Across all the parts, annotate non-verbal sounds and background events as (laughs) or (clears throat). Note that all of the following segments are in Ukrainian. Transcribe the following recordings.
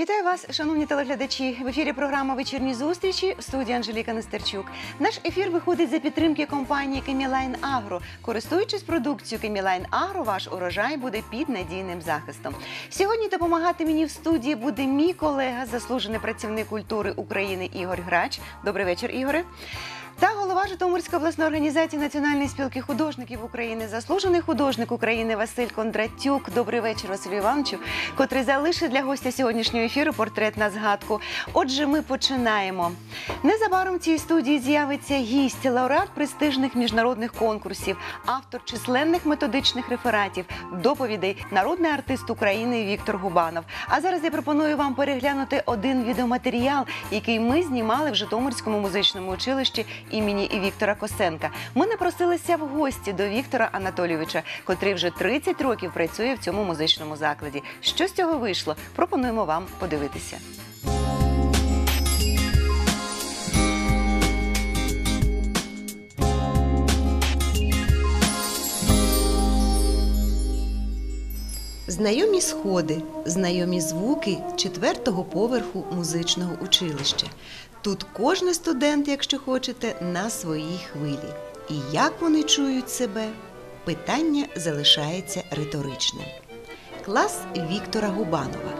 Вітаю вас, шановні телеглядачі. В ефірі програма Вечірні зустрічі в студії Анжеліка Нестерчук. Наш ефір виходить за підтримки компанії Кемілайн Агро. Користуючись продукцією Кемілайн Агро, ваш урожай буде під надійним захистом. Сьогодні допомагати мені в студії буде мій колега, заслужений працівник культури України Ігор Грач. Добрий вечір, Ігоре. Та голова Житомирської обласної організації Національної спілки художників України, заслужений художник України Василь Кондратюк. Добрий вечір, Василю Івановичу, котрий залишить для гостя сьогоднішнього ефіру портрет на згадку. Отже, ми починаємо. Незабаром в цій студії з'явиться гість, лауреат престижних міжнародних конкурсів, автор численних методичних рефератів, доповідей, народний артист України Віктор Губанов. А зараз я пропоную вам переглянути один відеоматеріал, який ми знімали в Житомирському музичному училищі імені Віктора Косенка. Ми напросилися в гості до Віктора Анатолійовича, котрий вже 30 років працює в цьому музичному закладі. Що з цього вийшло? Пропонуємо вам подивитися. Знайомі сходи, знайомі звуки четвертого поверху музичного училища. Тут кожен студент, якщо хочете, на своїй хвилі. І як вони чують себе? Питання залишається риторичним. Клас Віктора Губанова.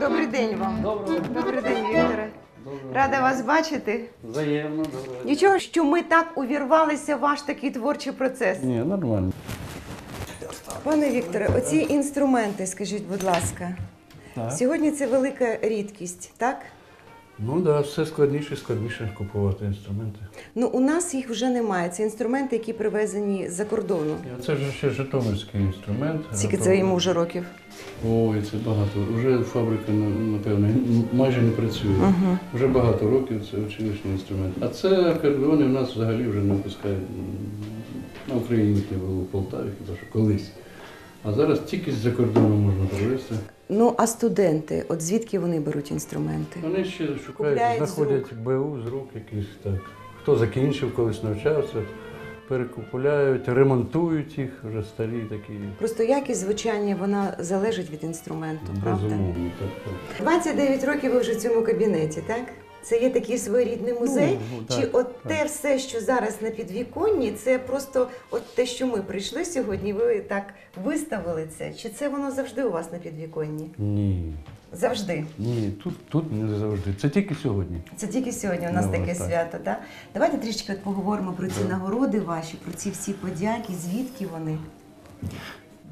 Добрий день вам. Доброго. Добрий день, Вікторе. Доброго. Рада вас бачити. Взаємно, доброго. Нічого, що ми так увірвалися в ваш такий творчий процес. Ні, нормально. Пане Вікторе, оці інструменти, скажіть, будь ласка, Так. сьогодні це велика рідкість, так? Ну так, да, все складніше і складніше купувати інструменти. Ну, у нас їх вже немає. Це інструменти, які привезені з-за кордону. Це ж ще Житомирський інструмент. Скільки це йому вже років? Ой, це багато. Вже фабрика, напевно, майже не працює. Угу. Вже багато років це училищний інструмент. А це акордеони в нас взагалі вже не випускають на Україні, було в Полтаві, хіба що колись. А зараз тільки з-за кордону можна привезти. Ну, а студенти, от звідки вони беруть інструменти? Вони ще шукають, Купляють з знаходять БУ з рук якісь так. Хто закінчив, колись навчався, перекупляють, ремонтують їх, вже старі такі. Просто якість звучання вона залежить від інструменту, правда? Безумовно, так, так. 29 років ви вже в цьому кабінеті, так? Це є такий своєрідний музей. Ну, Чи так, от так. те все, що зараз на підвіконні, це просто от те, що ми прийшли сьогодні, ви так виставили це? Чи це воно завжди у вас на підвіконні? Ні, Завжди. ні, тут, тут не завжди. Це тільки сьогодні. Це тільки сьогодні у нас Ну, таке так. свято. Так? Давайте трішки от поговоримо про ці Да. нагороди ваші, про ці всі подяки, звідки вони.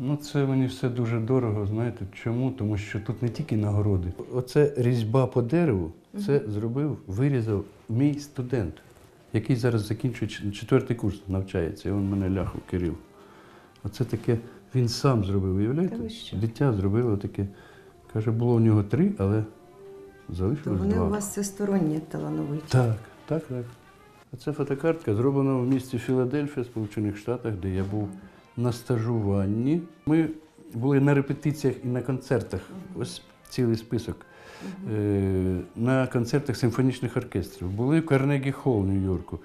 Ну, це мені все дуже дорого, знаєте. Чому? Тому що тут не тільки нагороди. Оце різьба по дереву, це зробив, вирізав мій студент, який зараз закінчує четвертий курс, навчається. І він мене ляхав Кирил. Оце таке він сам зробив, уявляєте? Дитя зробило таке. Каже, було в нього три, але То залишилось вони два. у вас всесторонні талановиті. Так, так, так. А це фотокартка зроблена в місті Філадельфія, Сполучених Штатах, де я був на стажуванні. Ми були на репетиціях і на концертах. Ось цілий список. Е, На концертах симфонічних оркестрів. Були в Карнегі Холл Нью-Йорку.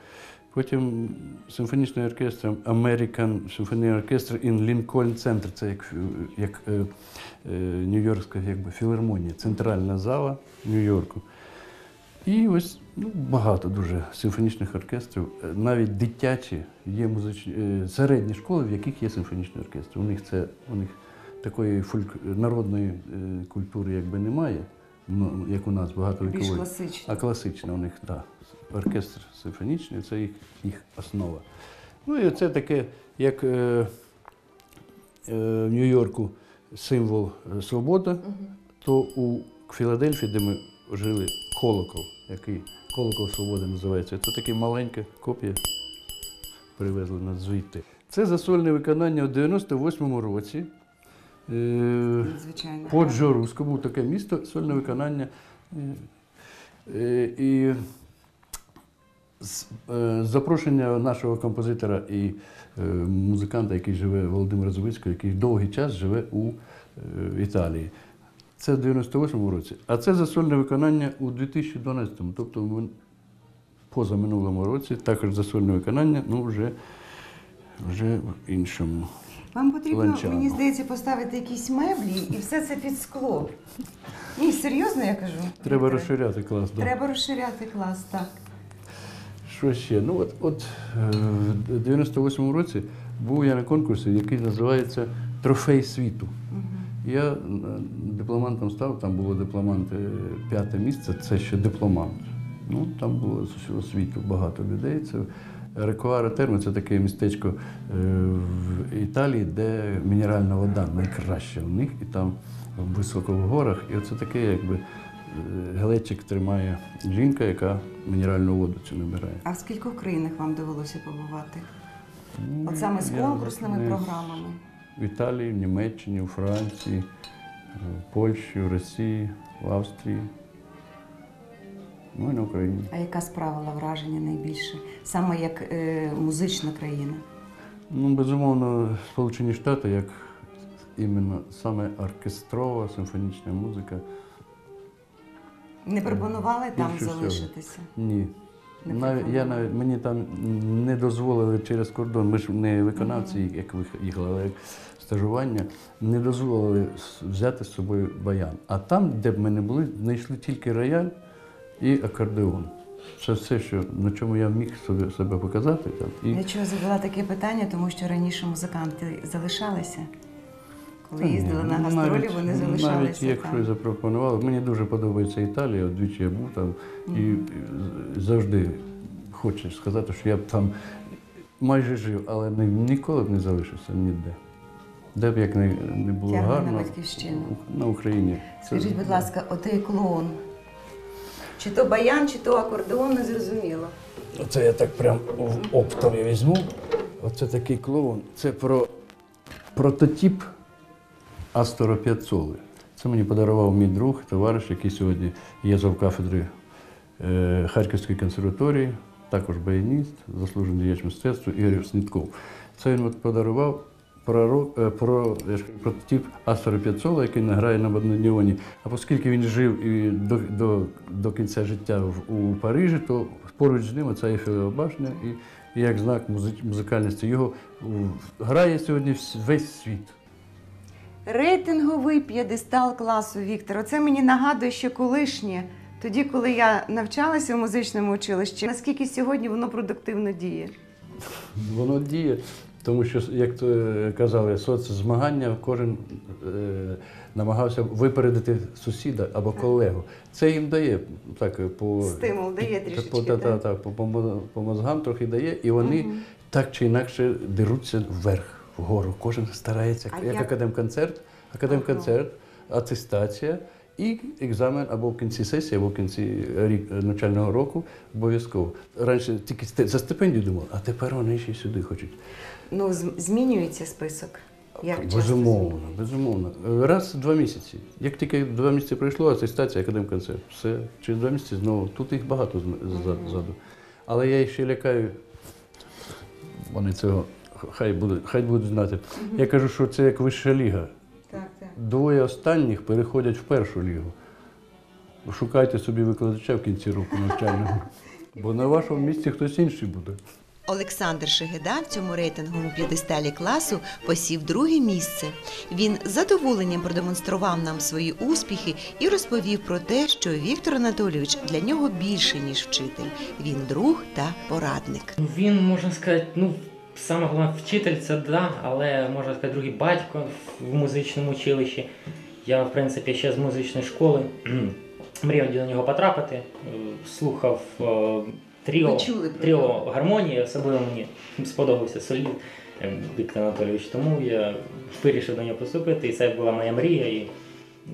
Потім симфонічний оркестр American Symphony Orchestra in Lincoln Center. Це як, як е, е, Нью-Йоркська філармонія, центральна зала Нью-Йорку. І ось ну, багато дуже симфонічних оркестрів, Е, навіть дитячі є музичні е, середні школи, в яких є симфонічний оркестр. У них це у них такої фольк народної е, культури якби немає, ну, як у нас Більш багатовікової. класичні. А класична у них, так. Да, оркестр симфонічний, це їх, їх основа. Ну і це таке, як е, е, в Нью-Йорку символ свобода, то у Філадельфії, де ми жили, колокол, який колокол свободи називається. Це така маленька копія, привезли нас звідти. Це засольне виконання у 98-му році. Е, Звичайно. Поджоруско був таке місто, сольне виконання. Е, е, І з запрошення нашого композитора і музиканта, який живе Володимира Зубицького, який довгий час живе у Італії. Це в 98-му році. А це засольне виконання у 2012-му, тобто в позаминулому році, також засольне виконання, ну вже, вже в іншому. Вам потрібно, Ланчану. мені здається, поставити якісь меблі і все це під скло. Ні, серйозно я кажу. Треба Вікторе? розширяти клас. Да. Треба розширяти клас, так. Що ще? Ну от, от е, в 98-му році був я на конкурсі, який називається Трофей світу. Я е, дипломантом став, там було дипломант е, п'яте місце, це ще дипломант. Ну, там було з усього світу багато людей. Це Рекуаре Термо це таке містечко е, в Італії, де мінеральна вода найкраща у них, і там високо в горах. І оце таке, якби глечик тримає жінка, яка мінеральну воду цю набирає. А в скількох країнах вам довелося побувати? Ну, От саме з конкурсними не- програмами. В Італії, в Німеччині, у Франції, в Польщі, в Росії, в Австрії. Ну і на Україні. А яка справила враження найбільше? Саме як е, музична країна? Ну, безумовно, Сполучені Штати, як іменно саме оркестрова симфонічна музика. Не пропонували там Більше всього. залишитися? Ні. Навіть, я навіть мені там не дозволили через кордон. Ми ж не виконавці, як ви їхали, але як стажування, не дозволили взяти з собою баян. А там, де б ми не були, знайшли тільки рояль і акордеон. Це все, що на чому я міг собі, себе показати. Там. І Я чого задала таке питання, тому що раніше музиканти залишалися. Коли Та їздили на ну, гастролі, навіть- вони Навіть залишалися якщо там. і запропонували, мені дуже подобається Італія, двічі я був там і і завжди хочу сказати, що я б там майже жив, але ні- ніколи б не залишився ніде. Де б як не, не було Тягне на батьківщину. на Україні. Скажіть, будь ласка, отей клоун. Чи то баян, чи то акордеон, не зрозуміло. Оце я так прям в оптом я візьму. Оце такий клоун. Це про прототип Астора П'яцоли. Це мені подарував мій друг, товариш, який сьогодні є завкафедри е, Харківської консерваторії, також баяніст, заслужений діяч мистецтва Ігор Снітков. Це він от подарував про, про ж прототип Астора П'яцола, який награє на бандоніоні. А оскільки він жив і до, до, до кінця життя в, у Парижі, то поруч з ним оця Ейфелева башня і, і як знак музич, музикальності його грає сьогодні весь світ. Рейтинговий п'єдестал класу Віктор. Оце мені нагадує, що колишнє, тоді, коли я навчалася в музичному училищі, наскільки сьогодні воно продуктивно діє. Воно діє, тому що, як то е, казали, соцзмагання кожен е, намагався випередити сусіда або колегу. Це їм дає так по Стимул дає по, та, та, та, по, по, по мозгам трохи дає, і вони так чи інакше деруться вверх, вгору. Кожен старається, А як як? академконцерт, академконцерт, атестація. І екзамен або в кінці сесії, або в кінці рік навчального року обов'язково. Раніше тільки за стипендію думав, а тепер вони ще й сюди хочуть. Ну, змінюється список. Як безумовно, безумовно. Раз в два місяці. Як тільки два місяці пройшло, атестація, академконцерт. Все, через два місяці знову. Тут їх багато ззаду. Але я їх ще лякаю. Вони цього хай будуть, хай будуть знати. Я кажу, що це як вища ліга. Так, так. Двоє останніх переходять в першу лігу. Шукайте собі викладача в кінці року навчального. Бо на вашому місці хтось інший буде. Олександр Шегеда в цьому рейтинговому п'єдесталі класу посів друге місце. Він з задоволенням продемонстрував нам свої успіхи і розповів про те, що Віктор Анатолійович для нього більше ніж вчитель. Він друг та порадник. Він, можна сказати, ну, саме головне вчитель це да, але можна сказати, другий батько в музичному училищі. Я, в принципі, ще з музичної школи (clears throat) мріяв до нього потрапити, е, слухав е, тріо, чули тріо гармонії, особливо мені сподобався соліст е, Віктор Анатолійович, тому я вирішив до нього поступити, і це була моя мрія, і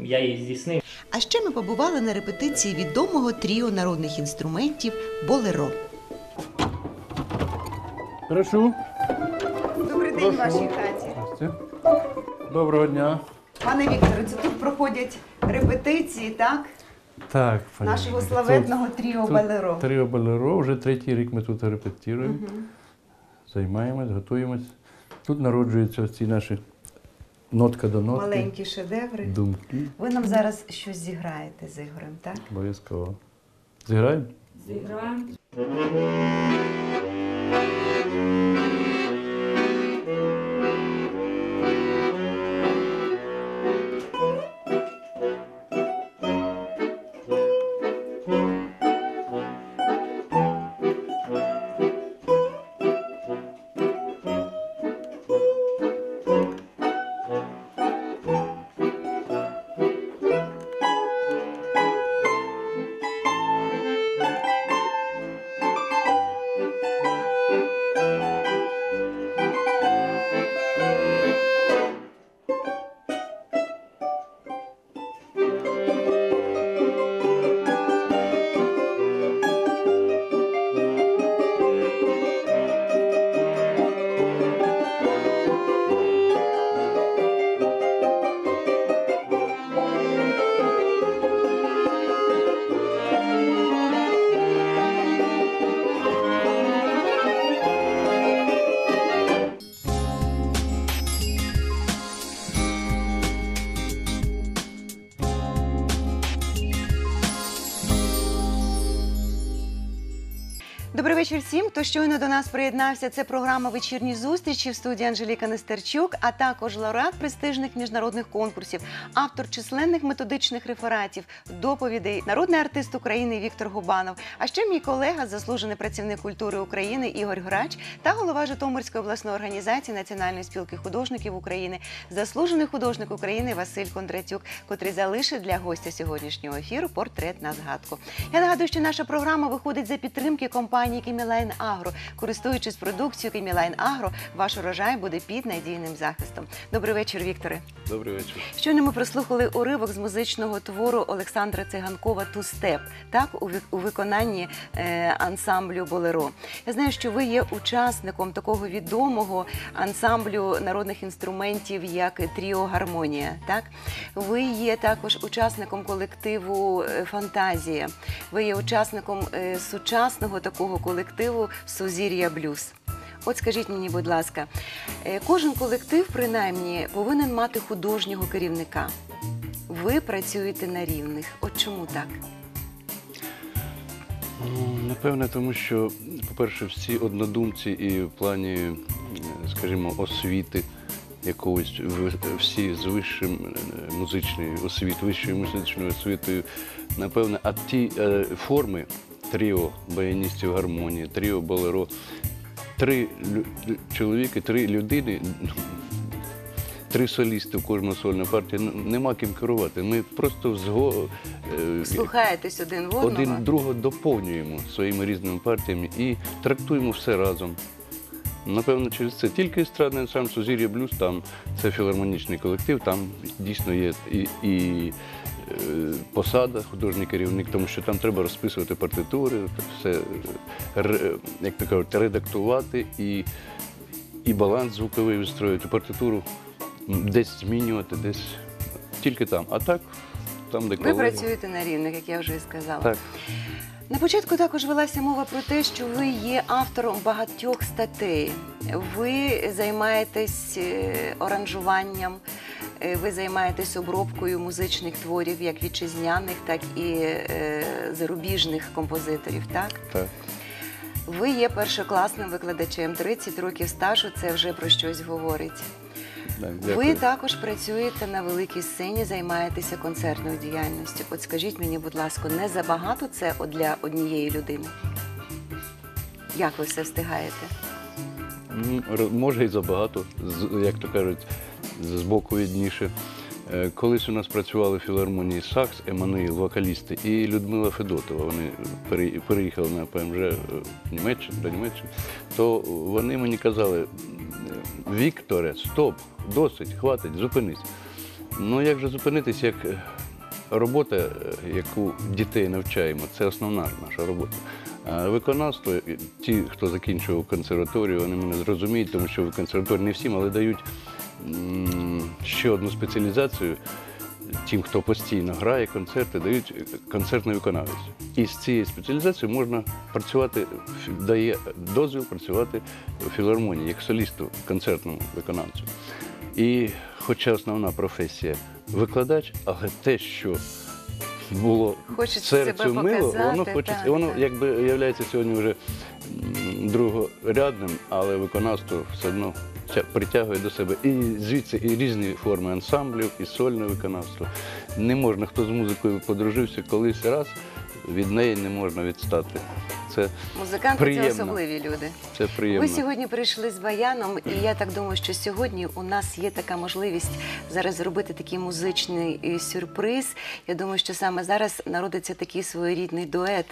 я її здійснив. А ще ми побували на репетиції відомого тріо народних інструментів Болеро. Прошу. Добрий день вашій хаті. Доброго дня. Пане Вікторе, це тут проходять репетиції, так? Так, пані Нашого Ольга, славетного тріо тут. Тріо Болеро. Вже третій рік ми тут репетируємо, займаємось, готуємось. Тут народжуються ці наші нотка до нотки, Маленькі шедеври. думки. Ви нам зараз щось зіграєте з Ігорем, так? Обов'язково. Зіграємо? Зіграємо. Добрий вечір всім, хто щойно до нас приєднався. Це програма Вечірні зустрічі в студії Анжеліка Нестерчук, а також лауреат престижних міжнародних конкурсів, автор численних методичних рефератів, доповідей, народний артист України Віктор Губанов. А ще мій колега, заслужений працівник культури України Ігор Грач та голова Житомирської обласної організації Національної спілки художників України, заслужений художник України Василь Кондратюк, котрий залишив для гостя сьогоднішнього ефіру портрет на згадку. Я нагадую, що наша програма виходить за підтримки компанії Кімілайн Агро. Користуючись продукцією Кімілайн Агро, ваш урожай буде під надійним захистом. Добрий вечір, Вікторе. Добрий вечір. Щойно ми прослухали уривок з музичного твору Олександра Циганкова «Ту степ» так у виконанні е, ансамблю Болеро. Я знаю, що ви є учасником такого відомого ансамблю народних інструментів, як Тріо Гармонія. Так ви є також учасником колективу е, Фантазія. Ви є учасником е, сучасного такого колективу Сузір'я Блюз. От скажіть мені, будь ласка, е, кожен колектив, принаймні, повинен мати художнього керівника. Ви працюєте на рівних. От чому так? Ну, напевне, тому що, по-перше, всі однодумці і в плані, е, скажімо, освіти якогось, всі з вищим е, музичною освітою, вищою музичною освітою, напевне, а ті форми тріо баяністів гармонії, тріо болеро, три чоловіки, три людини. (laughs) Три солісти в кожного сольна партія, ну, нема ким керувати. Ми просто взго, е, Слухаєтесь один в одного? один другого доповнюємо своїми різними партіями і трактуємо все разом. Напевно, через це тільки естрадний ансамбль Сузір'я Блюз, там це філармонічний колектив, там дійсно є і, і посада, художній керівник, тому що там треба розписувати партитури, все, е, як то кажуть, редактувати і, і баланс звуковий вистроювати, партитуру десь змінювати, десь тільки там. А так, там, де Ви працюєте на рівних, як я вже і сказала. Так. На початку також велася мова про те, що ви є автором багатьох статей. Ви займаєтесь е, оранжуванням, е, ви займаєтесь обробкою музичних творів, як вітчизняних, так і е, зарубіжних композиторів. Так Так. ви є першокласним викладачем, 30 років стажу. Це вже про щось говорить. Так, Ви також працюєте на великій сцені, займаєтеся концертною діяльністю. От скажіть мені, будь ласка, не забагато це для однієї людини? Як ви все встигаєте? Може і забагато, як то кажуть, з боку видніше. Е, Колись у нас працювали в філармонії Сакс, Еммануїл, вокалісти, і Людмила Федотова. Вони переїхали на ПМЖ е, в Німеччину, до Німеччини. То вони мені казали: Вікторе, стоп, досить, хватить, зупинись. Ну як же зупинитись, як е, робота, яку дітей навчаємо, це основна наша робота. А виконавство, ті, хто закінчував консерваторію, вони мене зрозуміють, тому що в консерваторії не всім, але дають ще одну спеціалізацію. Тим, хто постійно грає концерти, дають концертний виконавець. І з цією спеціалізацією можна працювати, дає дозвіл працювати в філармонії як солісту, концертному виконавцю. І хоча основна професія викладач, але те, що було Хочеться серцю мило, воно хочеться, так, воно так. якби являється сьогодні вже другорядним, але виконавство все одно притягує до себе. І звідси і різні форми ансамблів, і сольне виконавство. Не можна, хто з музикою подружився колись раз, від неї не можна відстати. Це, Музиканти Приємно. це особливі люди. це приємно. Ви сьогодні прийшли з баяном, і я так думаю, що сьогодні у нас є така можливість зараз зробити такий музичний е, сюрприз. Я думаю, що саме зараз народиться такий своєрідний дует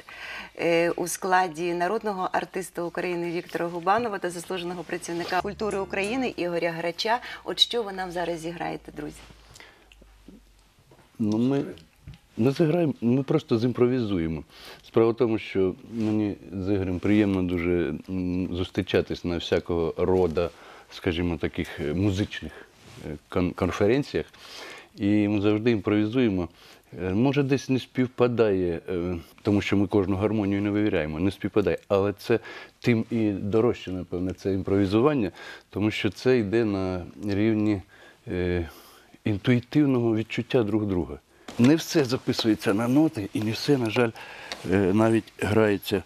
е, у складі народного артиста України Віктора Губанова та заслуженого працівника культури України Ігоря Грача. От що ви нам зараз зіграєте, друзі? Ну, ми не зіграємо, ми просто зімпровізуємо. Справа в тому, що мені з Ігорем приємно дуже зустрічатись на всякого рода, скажімо, таких е, музичних е, конференціях. І ми завжди імпровізуємо. Е, Може, десь не співпадає, тому що ми кожну гармонію не вивіряємо, не співпадає. Але це тим і дорожче, напевне, це імпровізування, тому що це йде на рівні інтуїтивного відчуття друг друга. Не все записується на ноти, і не все, на жаль, е, навіть грається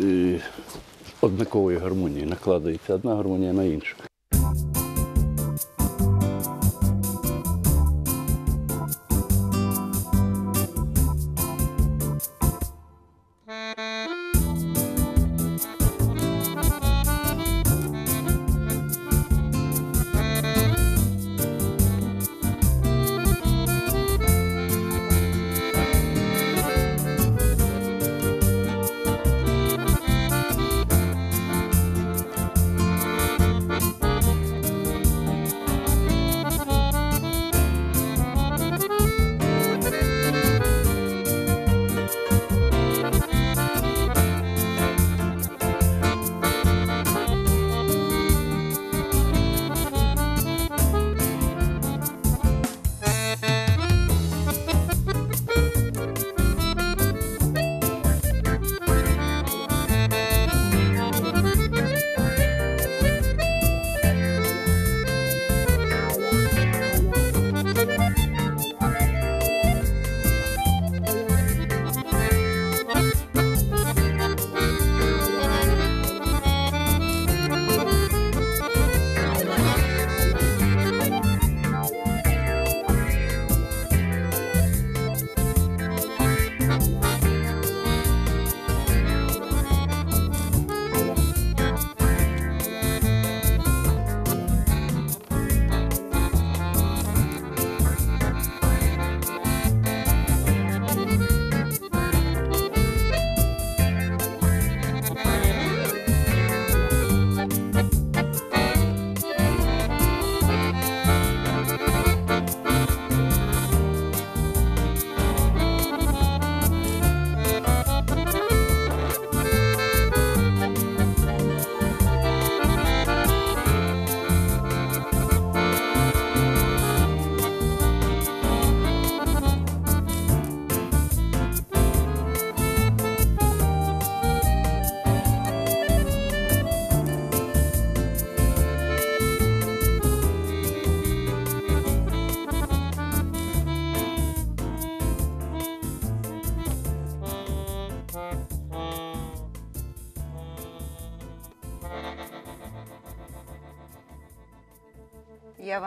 е, однакової гармонії, накладається одна гармонія на іншу.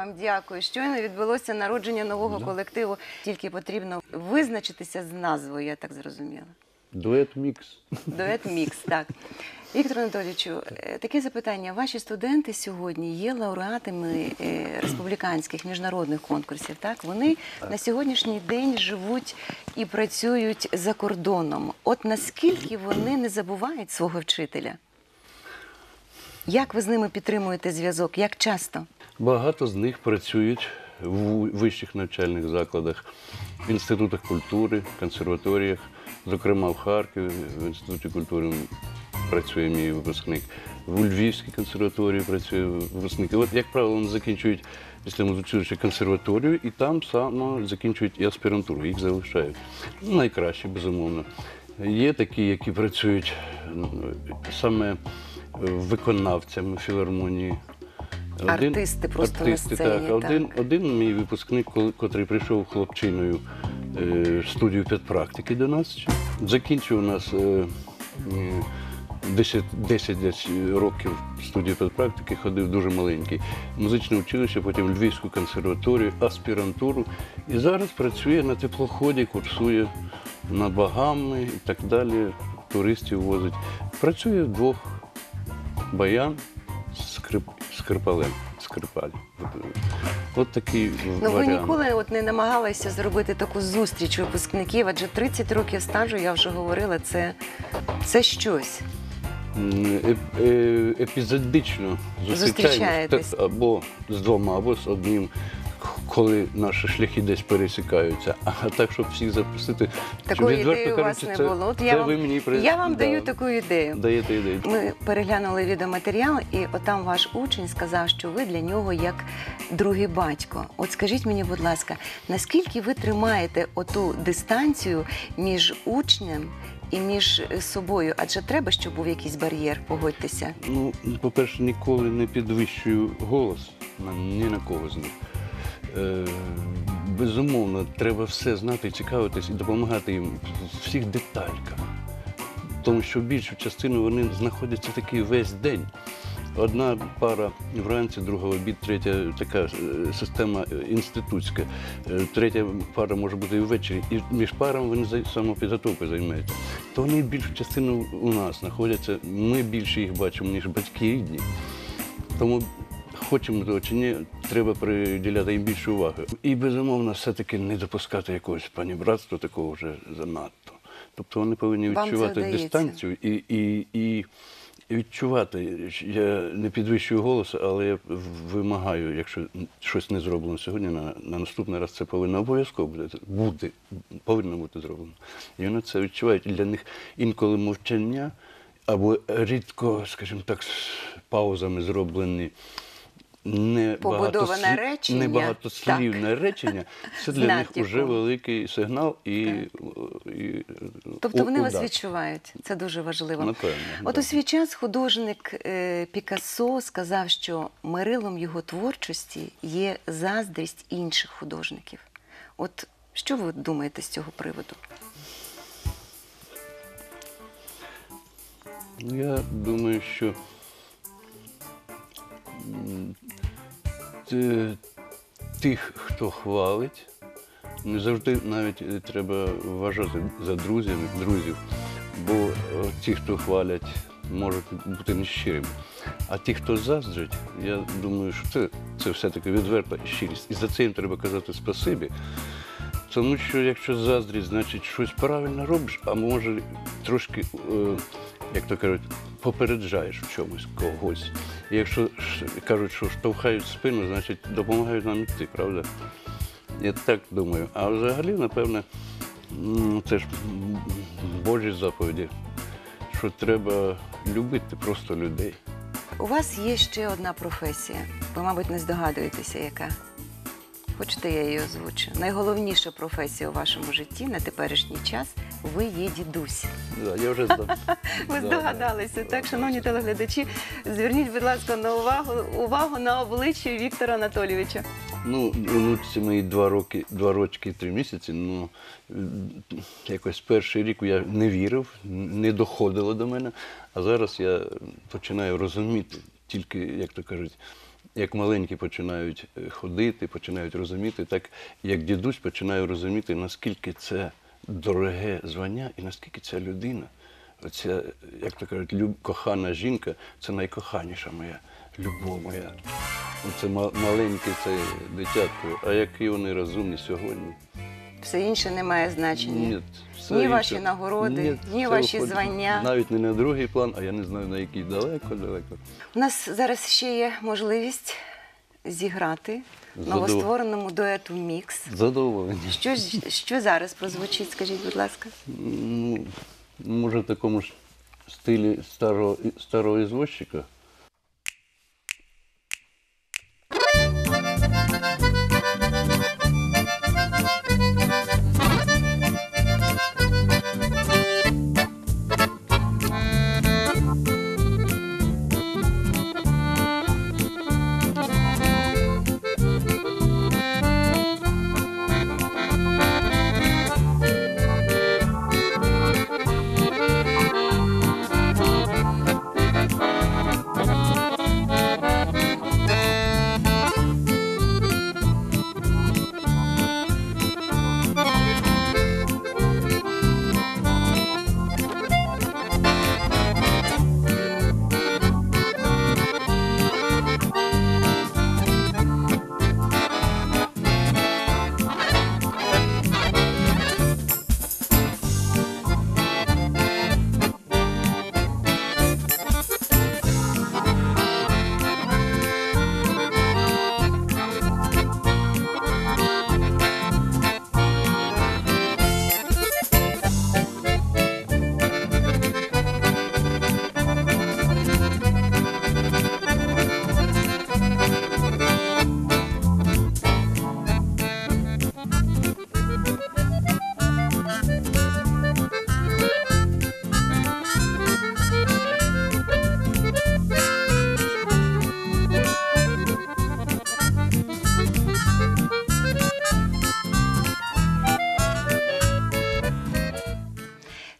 Вам дякую. Щойно відбулося народження нового колективу. Тільки потрібно визначитися з назвою, я так зрозуміла. Дует мікс. Дует мікс, так. Віктор Анатолійовичу, е, таке запитання. Ваші студенти сьогодні є лауреатами е, республіканських міжнародних конкурсів. Так вони на сьогоднішній день живуть і працюють за кордоном. От наскільки вони не забувають свого вчителя? Як ви з ними підтримуєте зв'язок? Як часто? Багато з них працюють в вищих навчальних закладах, в інститутах культури, консерваторіях, зокрема в Харкові, в інституті культури працює мій випускник. В Львівській консерваторії працює випускник. І от, як правило, вони закінчують після музичного консерваторію і там само закінчують і аспірантуру, їх залишають. Ну, найкраще, безумовно. Є такі, які працюють ну, саме виконавцями філармонії. Артисти просто на сцені, так. Один, так. один мій випускник, котрий прийшов хлопчиною е, в студію педпрактики до нас, закінчив у нас е, е, 10, 10 років студії педпрактики, ходив дуже маленький. Музичне училище, потім Львівську консерваторію, аспірантуру. І зараз працює на теплоході, курсує на Багами і так далі. Туристів возить. Працює вдвох баян, скрип, скрипалем. Скрипаль. От такий Ну ви варіант. ніколи от не намагалися зробити таку зустріч випускників, адже 30 років стажу, я вже говорила, це, це щось. М, еп- е- епізодично Зустрічаєтесь. зустрічаємося або з двома, або з одним, коли наші шляхи десь пересікаються. (laughs) А так, щоб всіх запустити, Такої ідеї у вас не було. От я вам, я вам даю таку ідею. даєте ідею. Ми переглянули відеоматеріал, і отам ваш учень сказав, що ви для нього як другий батько. От скажіть мені, будь ласка, наскільки ви тримаєте оту дистанцію між учнем і між е, собою? Адже треба, щоб був якийсь бар'єр, погодьтеся. Ну, по-перше, ніколи не підвищую голос ні на кого з них. Е, безумовно, треба все знати, цікавитись і допомагати їм в всіх детальках. тому що більшу частину вони знаходяться такий весь день. Одна пара вранці, друга обід, третя така е, система інститутська, Е, третя пара може бути і ввечері. І між парами вони самопідготовкою займаються. То вони більшу частину у нас знаходяться. Ми більше їх бачимо, ніж батьки рідні. Тому хочемо того чи ні, треба приділяти їм більше уваги. І безумовно, все-таки не допускати якогось панібратства такого вже занадто. Тобто вони повинні Вам відчувати дистанцію і, і, і відчувати. Я не підвищую голосу, але я вимагаю, якщо щось не зроблено сьогодні, на, на наступний раз це повинно обов'язково бути, бути, повинно бути зроблено. І вони це відчувають. Для них інколи мовчання або рідко, скажімо так, з паузами зроблені. Не Побудоване багато, речення. не багато слів Так. речення. Це для них вже великий сигнал і, і Тобто вони вас відчувають. Це дуже важливо. Напевно, От да. у свій час художник е, Пікассо сказав, що мирилом його творчості є заздрість інших художників. От що ви думаєте з цього приводу? Я думаю, що тих, хто хвалить, не завжди навіть е, треба вважати за друзями, друзів, бо е, ті, хто хвалять, можуть бути нещирими. А ті, хто заздрить, я думаю, що це, це все-таки відверта щирість. І за це їм треба казати спасибі. Тому що якщо заздрість, значить щось правильно робиш, а може трошки, е, як то кажуть, попереджаєш в чомусь когось. Якщо кажуть, що штовхають спину, значить допомагають нам йти, правда? Я так думаю. А взагалі, напевне, це ж Божі заповіді, що треба любити просто людей. У вас є ще одна професія. Ви, мабуть, не здогадуєтеся, яка. Хочете, я її озвучу? Найголовніша професія у вашому житті на теперішній час ви є дідусь. Да, я вже здав- (laughs) Ви Да, здогадалися. да, Так, шановні телеглядачі, зверніть, будь ласка, на увагу, увагу на обличчя Віктора Анатолійовича. Ну, онуці мої два роки, два рочки і три місяці. Ну м, якось перший рік я не вірив, не доходило до мене. А зараз я починаю розуміти, тільки, як то кажуть, як маленькі починають е, ходити, починають розуміти, так як дідусь починаю розуміти, наскільки це дороге звання і наскільки ця людина, оця, як то кажуть, люб, кохана жінка, це найкоханіша моя любов моя. Це маленьке це дитятко, а які вони розумні сьогодні. Все інше не має значення. Ні, все Ні інше. ваші нагороди, ні це ваші виходить звання. Навіть не на другий план, а я не знаю на який далеко-далеко. У нас зараз ще є можливість зіграти Задов- новоствореному дуету Мікс. Задоволення. Що, що зараз прозвучить, скажіть, будь ласка? Ну, може, в такому ж стилі старого, старого ізвозчика.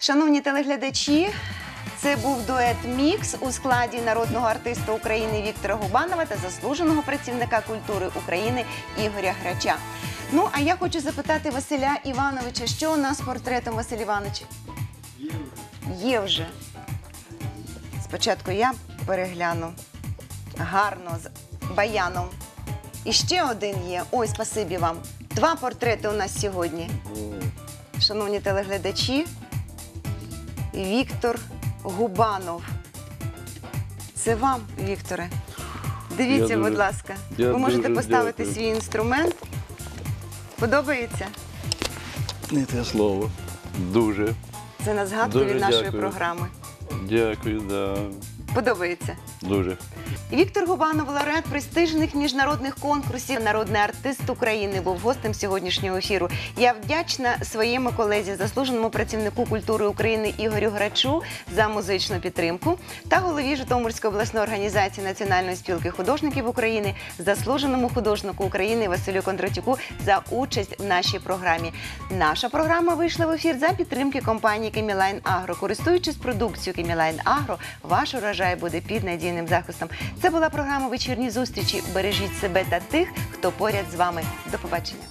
Шановні телеглядачі, Це був дует Мікс у складі народного артиста України Віктора Губанова та заслуженого працівника культури України Ігоря Грача. Ну а я хочу запитати Василя Івановича, що у нас з портретом Василь Іванович? Є вже. Спочатку я перегляну гарно з баяном. І ще один є. Ой, спасибі вам. Два портрети у нас сьогодні. Шановні телеглядачі, Віктор Губанов. Це вам, Вікторе. Дивіться, Я дуже- будь ласка. я Ви можете дуже поставити дякую. свій інструмент. Подобається? Не те слово. Дуже. Це на згадку Дуже від нашої дякую. програми. Дякую, да. Подобається. Дуже. Віктор Губанов, лауреат престижних міжнародних конкурсів, народний артист України, був гостем сьогоднішнього ефіру. Я вдячна своєму колезі, заслуженому працівнику культури України Ігорю Грачу за музичну підтримку та голові Житомирської обласної організації Національної спілки художників України, заслуженому художнику України Василю Кондратюку за участь в нашій програмі. Наша програма вийшла в ефір за підтримки компанії Кемілайн Агро. Користуючись продукцією Кемілайн Агро, ваш урожай буде під надійним захистом. Це була програма вечірні зустрічі. Бережіть себе та тих, хто поряд з вами. До побачення.